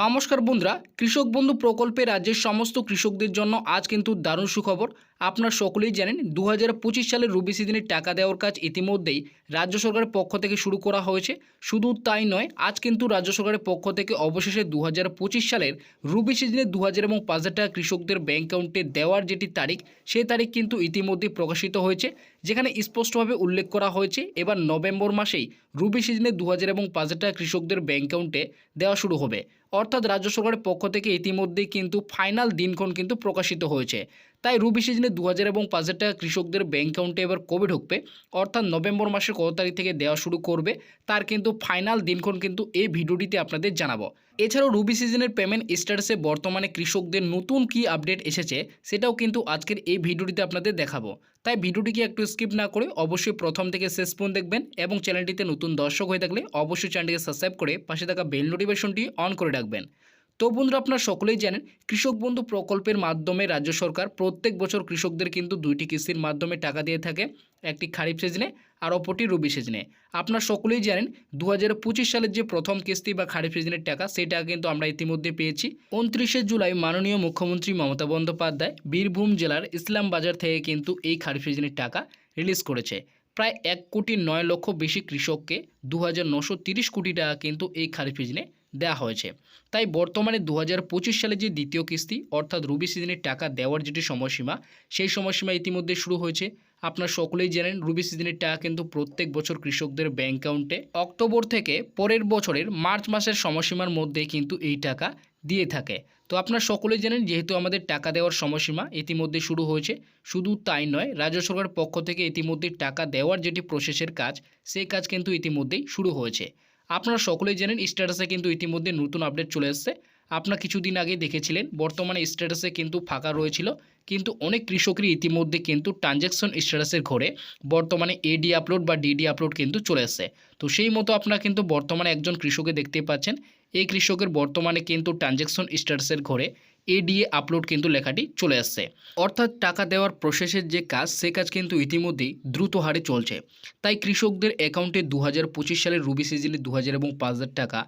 নমস্কার বন্ধুরা কৃষক বন্ধু প্রকল্পে রাজ্যের সমস্ত কৃষকদের জন্য আজ কিন্তু দারুণ সুখবর। আপনারা সকলেই জানেন দু হাজার পঁচিশ সালের রবি সিজনের টাকা দেওয়ার কাজ ইতিমধ্যেই রাজ্য সরকারের পক্ষ থেকে শুরু করা হয়েছে। শুধু তাই নয়, আজ কিন্তু রাজ্য সরকারের পক্ষ থেকে অবশেষে দু হাজার পঁচিশ সালের রুবি সিজনে দু হাজার এবং পাঁচ হাজার টাকা কৃষকদের ব্যাংক অ্যাকাউন্টে দেওয়ার যেটি তারিখ সেই তারিখ কিন্তু ইতিমধ্যেই প্রকাশিত হয়েছে, যেখানে স্পষ্টভাবে উল্লেখ করা হয়েছে, এবার নভেম্বর মাসেই রুবি সিজনে দু হাজার এবং পাঁচ হাজার টাকা কৃষকদের ব্যাংক অ্যাকাউন্টে দেওয়া শুরু হবে। অর্থাৎ রাজ্য সরকারের পক্ষ থেকে ইতিমধ্যেই কিন্তু ফাইনাল দিনক্ষণ কিন্তু প্রকাশিত হয়েছে। তাই রবি সিজনে দু হাজার এবং পাঁচ হাজার টাকা কৃষকদের ব্যাংক অ্যাকাউন্টে এবার কবে ঢুকবে। অর্থাৎ নভেম্বর মাসের কত তারিখ থেকে দেওয়া শুরু করবে, তার কিন্তু ফাইনাল দিনক্ষণ কিন্তু এই ভিডিওটিতে আপনাদের জানাব। এছাড়াও রুবি সিজনের পেমেন্ট স্ট্যাটাসে বর্তমানে কৃষকদের নতুন কি আপডেট এসেছে, সেটাও কিন্তু আজকের এই ভিডিওটিতে আপনাদের দেখাবো। তাই ভিডিওটিকে একটু স্কিপ না করে অবশ্যই প্রথম থেকে শেষ পর্যন্ত দেখবেন এবং চ্যানেলটিতে নতুন দর্শক হয়ে থাকলে অবশ্যই চ্যানেলটিকে সাবস্ক্রাইব করে পাশে থাকা বেল নোটিফিকেশনটি অন করে রাখবেন। তো বন্ধুরা আপনারা সকলেই জানেন, কৃষক বন্ধু প্রকল্পের মাধ্যমে রাজ্য সরকার প্রত্যেক বছর কৃষকদের কিন্তু দুইটি কিস্তির মাধ্যমে টাকা দিয়ে থাকে, একটি খারিফ সিজনে আর অপরটি রবি সিজনে। আপনারা সকলেই জানেন দু হাজার পঁচিশ সালের যে প্রথম কিস্তি বা খারিফ সিজনের টাকা, সেই টাকা কিন্তু আমরা ইতিমধ্যে পেয়েছি। উনত্রিশে জুলাই মাননীয় মুখ্যমন্ত্রী মমতা বন্দ্যোপাধ্যায় বীরভূম জেলার ইসলাম বাজার থেকে কিন্তু এই খারিফ সিজনের টাকা রিলিজ করেছে। প্রায় এক কোটি নয় লক্ষ বেশি কৃষককে দু কোটি টাকা কিন্তু এই খারিফ সিজনে দেওয়া হয়েছে। তাই বর্তমানে দু হাজার পঁচিশ সালে যে দ্বিতীয় কিস্তি, অর্থাৎ রুবি সিজনের টাকা দেওয়ার যেটি সময়সীমা, সেই সময়সীমা ইতিমধ্যে শুরু হয়েছে। আপনারা সকলেই জানেন, রুবি সিজনের টাকা কিন্তু প্রত্যেক বছর কৃষকদের ব্যাংক অ্যাকাউন্টে অক্টোবর থেকে পরের বছরের মার্চ মাসের সময়সীমার মধ্যে কিন্তু এই টাকা দিয়ে থাকে। তো আপনারা সকলেই জানেন, যেহেতু আমাদের টাকা দেওয়ার সময়সীমা ইতিমধ্যে শুরু হয়েছে, শুধু তাই নয়, রাজ্য সরকারের পক্ষ থেকে ইতিমধ্যে টাকা দেওয়ার যেটি প্রসেসের কাজ, সেই কাজ কিন্তু ইতিমধ্যেই শুরু হয়েছে। আপনারা সকলেই জানেন স্ট্যাটাসে কিন্তু ইতিমধ্যে নতুন আপডেট চলে এসছে। আপনারা কিছুদিন আগে দেখেছিলেন, বর্তমানে স্ট্যাটাসে কিন্তু ফাঁকা রয়েছিল। কিন্তু অনেক কৃষকরই ইতিমধ্যে কিন্তু ট্রানজ্যাকশন স্ট্যাটাসের ঘরে। বর্তমানে এডি আপলোড বা ডিডি আপলোড কিন্তু চলে এসছে। তো সেই মতো আপনারা কিন্তু বর্তমানে একজন কৃষকে দেখতে পাচ্ছেন। এই কৃষকের বর্তমানে কিন্তু ট্রানজ্যাকশন স্ট্যাটাসের ঘরে। এডিএ আপলোড কিন্তু লেখাটি চলে আসছে। অর্থাৎ টাকা দেওয়ার প্রসেসের যে কাজ, সে কাজ কিন্তু ইতিমধ্যেই দ্রুত হারে চলছে। তাই কৃষকদের অ্যাকাউন্টে দু হাজার পঁচিশ সালের রুবি সিজনে দু হাজার এবং পাঁচ হাজার টাকা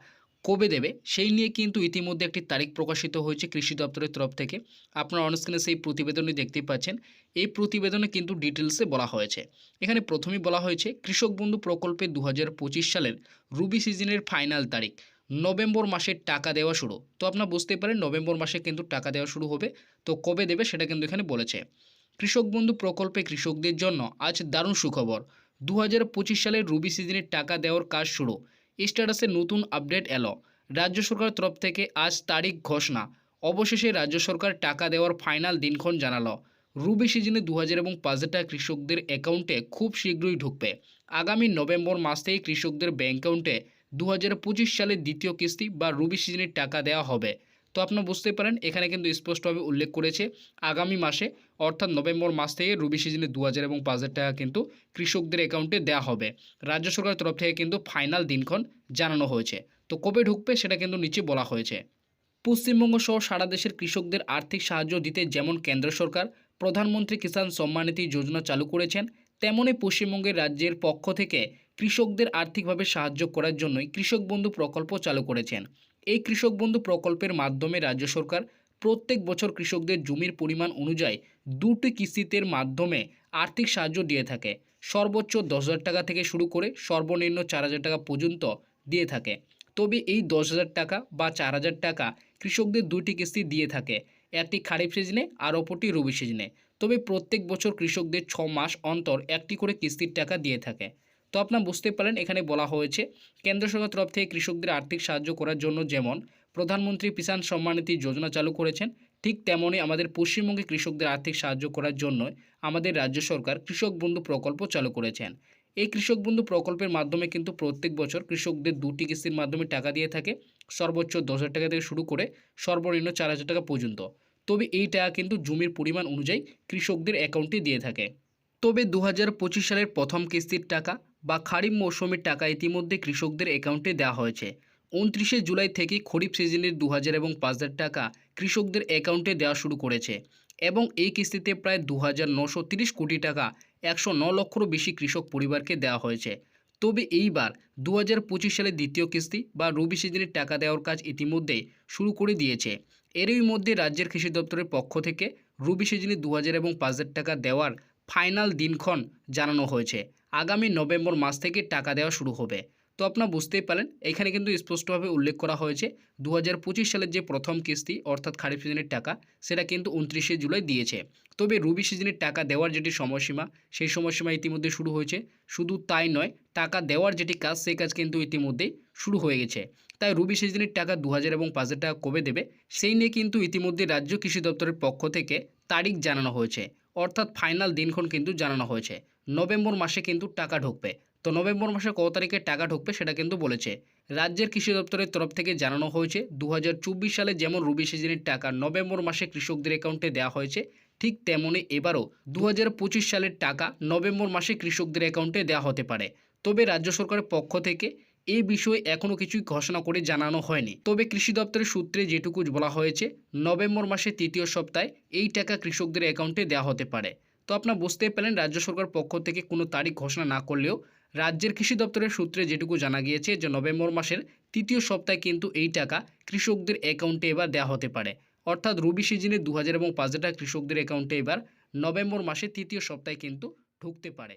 কবে দেবে, সেই নিয়ে কিন্তু ইতিমধ্যে একটি তারিখ প্রকাশিত হয়েছে কৃষি দপ্তরের তরফ থেকে। আপনারা অনস্ক্রিনে সেই প্রতিবেদনই দেখতে পাচ্ছেন। এই প্রতিবেদনে কিন্তু ডিটেলসে বলা হয়েছে। এখানে প্রথমেই বলা হয়েছে, কৃষক বন্ধু প্রকল্পে দু হাজার পঁচিশ সালের রুবি সিজনের ফাইনাল তারিখ। নভেম্বর মাসে টাকা দেওয়া শুরু। তো আপনারা বুঝতে পারেন, নভেম্বর মাসে কিন্তু টাকা দেওয়া শুরু হবে। তো কবে দেবে সেটা কিন্তু এখানে বলেছে। কৃষক বন্ধু প্রকল্পে কৃষকদের জন্য আজ দারুণ সুখবর। দু হাজার পঁচিশ সালের রবি সিজনের টাকা দেওয়ার কাজ শুরু। স্ট্যাটাসে নতুন আপডেট এলো। রাজ্য সরকার তরফ থেকে আজ তারিখ ঘোষণা। অবশেষে রাজ্য সরকার টাকা দেওয়ার ফাইনাল দিনক্ষণ জানালো। রুবি সিজনে দু হাজার এবং পাঁচ হাজার কৃষকদের অ্যাকাউন্টে খুব শীঘ্রই ঢুকবে। আগামী নভেম্বর মাস থেকেই কৃষকদের ব্যাঙ্ক অ্যাকাউন্টে দু হাজার পঁচিশ সালের দ্বিতীয় কিস্তি বা রবি সিজনের টাকা দেওয়া হবে। তো আপনারা বুঝতে পারেন, এখানে কিন্তু স্পষ্টভাবে উল্লেখ করেছে, আগামী মাসে, অর্থাৎ নভেম্বর মাস থেকে রবি সিজনে দু হাজার এবং পাঁচ হাজার টাকা কিন্তু কৃষকদের অ্যাকাউন্টে দেওয়া হবে। রাজ্য সরকারের তরফ থেকে কিন্তু ফাইনাল দিনক্ষণ জানানো হয়েছে। তো কবে ঢুকবে সেটা কিন্তু নিচে বলা হয়েছে। পশ্চিমবঙ্গ সহ সারা দেশের কৃষকদের আর্থিক সাহায্য দিতে যেমন কেন্দ্র সরকার, প্রধানমন্ত্রী কিষাণ সম্মানিধি যোজনা চালু করেছেন, তেমনই পশ্চিমবঙ্গের রাজ্যের পক্ষ থেকে কৃষকদের আর্থিকভাবে সাহায্য করার জন্যই কৃষক বন্ধু প্রকল্প চালু করেছেন। এই কৃষক বন্ধু প্রকল্পের মাধ্যমে রাজ্য সরকার প্রত্যেক বছর কৃষকদের জমির পরিমাণ অনুযায়ী দুটি কিস্তিতের মাধ্যমে আর্থিক সাহায্য দিয়ে থাকে। সর্বোচ্চ দশ হাজার টাকা থেকে শুরু করে সর্বনিম্ন চার হাজার টাকা পর্যন্ত দিয়ে থাকে। তবে এই দশ হাজার টাকা বা চার হাজার টাকা কৃষকদের দুইটি কিস্তি দিয়ে থাকে। একটি খারিফ সিজনে আর অপরটি রবি সিজনে। তবে প্রত্যেক বছর কৃষকদের ছ মাস অন্তর একটি করে কিস্তির টাকা দিয়ে থাকে। তো আপনারা বুঝতে পারেন এখানে বলা হয়েছে, কেন্দ্র সরকার তরফ থেকে কৃষকদের আর্থিক সাহায্য করার জন্য যেমন প্রধানমন্ত্রী কিষাণ সম্মানিধি যোজনা চালু করেছেন, ঠিক তেমনই আমাদের পশ্চিমবঙ্গে কৃষকদের আর্থিক সাহায্য করার জন্য আমাদের রাজ্য সরকার কৃষক বন্ধু প্রকল্প চালু করেছেন। এই কৃষক বন্ধু প্রকল্পের মাধ্যমে কিন্তু প্রত্যেক বছর কৃষকদের দুটি কিস্তির মাধ্যমে টাকা দিয়ে থাকে, সর্বোচ্চ দশ টাকা থেকে শুরু করে সর্বনিম্ন চার হাজার টাকা পর্যন্ত। তবে এই টাকা কিন্তু জমির পরিমাণ অনুযায়ী কৃষকদের অ্যাকাউন্টে দিয়ে থাকে। তবে দু হাজার পঁচিশ সালের প্রথম কিস্তির টাকা বা খারিফ মৌসুমের টাকা ইতিমধ্যে কৃষকদের অ্যাকাউন্টে দেওয়া হয়েছে। উনত্রিশে জুলাই থেকে খরিফ সিজনের দু হাজার এবং পাঁচ হাজার টাকা কৃষকদের অ্যাকাউন্টে দেওয়া শুরু করেছে এবং এই কিস্তিতে প্রায় দু হাজার নশো তিরিশ কোটি টাকা একশো ন লক্ষেরও বেশি কৃষক পরিবারকে দেওয়া হয়েছে। তবে এইবার দু হাজার পঁচিশ সালের দ্বিতীয় কিস্তি বা রবি সিজনের টাকা দেওয়ার কাজ ইতিমধ্যেই শুরু করে দিয়েছে। এরই মধ্যে রাজ্যের কৃষি দপ্তরের পক্ষ থেকে রবি সিজনে দু হাজার এবং পাঁচ হাজার টাকা দেওয়ার ফাইনাল দিনক্ষণ জানানো হয়েছে। আগামী নভেম্বর মাস থেকে টাকা দেওয়া শুরু হবে। তো আপনারা বুঝতেই পারেন এখানে কিন্তু স্পষ্টভাবে উল্লেখ করা হয়েছে দু হাজার পঁচিশ সালের যে প্রথম কিস্তি, অর্থাৎ খারিফ সিজনের টাকা, সেটা কিন্তু উনত্রিশে জুলাই দিয়েছে। তবে রবি সিজনের টাকা দেওয়ার যেটি সময়সীমা, সেই সময়সীমা ইতিমধ্যে শুরু হয়েছে। শুধু তাই নয়, টাকা দেওয়ার যেটি কাজ, সেই কাজ কিন্তু ইতিমধ্যেই শুরু হয়ে গেছে। তাই রবি সিজনের টাকা দু হাজার এবং পাঁচ হাজার টাকা কবে দেবে, সেই নিয়ে কিন্তু ইতিমধ্যে রাজ্য কৃষি দপ্তরের পক্ষ থেকে তারিখ জানানো হয়েছে। অর্থাৎ ফাইনাল দিনক্ষণ কিন্তু জানানো হয়েছে। নভেম্বর মাসে কিন্তু টাকা ঢুকবে। তো নভেম্বর মাসে কত তারিখে টাকা ঢুকবে সেটা কিন্তু বলেছে। রাজ্যের কৃষি দপ্তরের তরফ থেকে জানানো হয়েছে দু হাজার চব্বিশ সালে যেমন রবি সিজনের টাকা নভেম্বর মাসে কৃষকদের অ্যাকাউন্টে দেওয়া হয়েছে, ঠিক তেমনই এবারও দু হাজার পঁচিশ সালের টাকা নভেম্বর মাসে কৃষকদের অ্যাকাউন্টে দেওয়া হতে পারে। তবে রাজ্য সরকারের পক্ষ থেকে এই বিষয়ে এখনও কিছুই ঘোষণা করে জানানো হয়নি। তবে কৃষি দপ্তরের সূত্রে যেটুকু বলা হয়েছে, নভেম্বর মাসে তৃতীয় সপ্তাহে এই টাকা কৃষকদের অ্যাকাউন্টে দেওয়া হতে পারে। তো আপনারা বুঝতেই পেলেন, রাজ্য সরকার পক্ষ থেকে কোনো তারিখ ঘোষণা না করলেও রাজ্যের কৃষি দপ্তরের সূত্রে যেটুকু জানা গিয়েছে যে, নভেম্বর মাসের তৃতীয় সপ্তাহে কিন্তু এই টাকা কৃষকদের অ্যাকাউন্টে এবার দেওয়া হতে পারে। অর্থাৎ রবি সিজনে দু হাজার এবং পাঁচ হাজার টাকা কৃষকদের অ্যাকাউন্টে এবার নভেম্বর মাসের তৃতীয় সপ্তাহে কিন্তু ঢুকতে পারে।